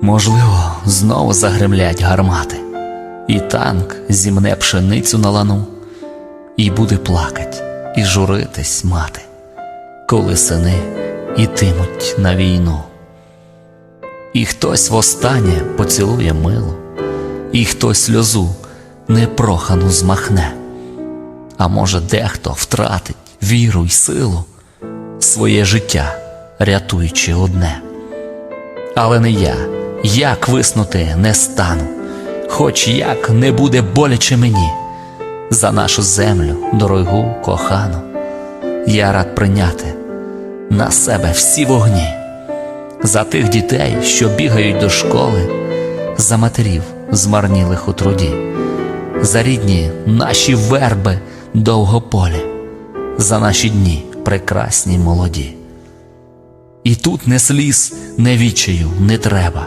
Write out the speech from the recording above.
Можливо, знову загремлять гармати, і танк зімне пшеницю на лану, і буде плакать, і журитись мати, коли сини ітимуть на війну. І хтось востаннє поцілує милу, і хтось сльозу непрохану змахне, а може, дехто втратить віру й силу, своє життя рятуючи одне. Але не я, як виснути не стану, хоч як не буде боляче мені, за нашу землю, дорогу, кохану, я рад прийняти на себе всі вогні, за тих дітей, що бігають до школи, за матерів, змарнілих у труді, за рідні наші верби довгополі, за наші дні прекрасні молоді. І тут не сліз, не відчаю не треба,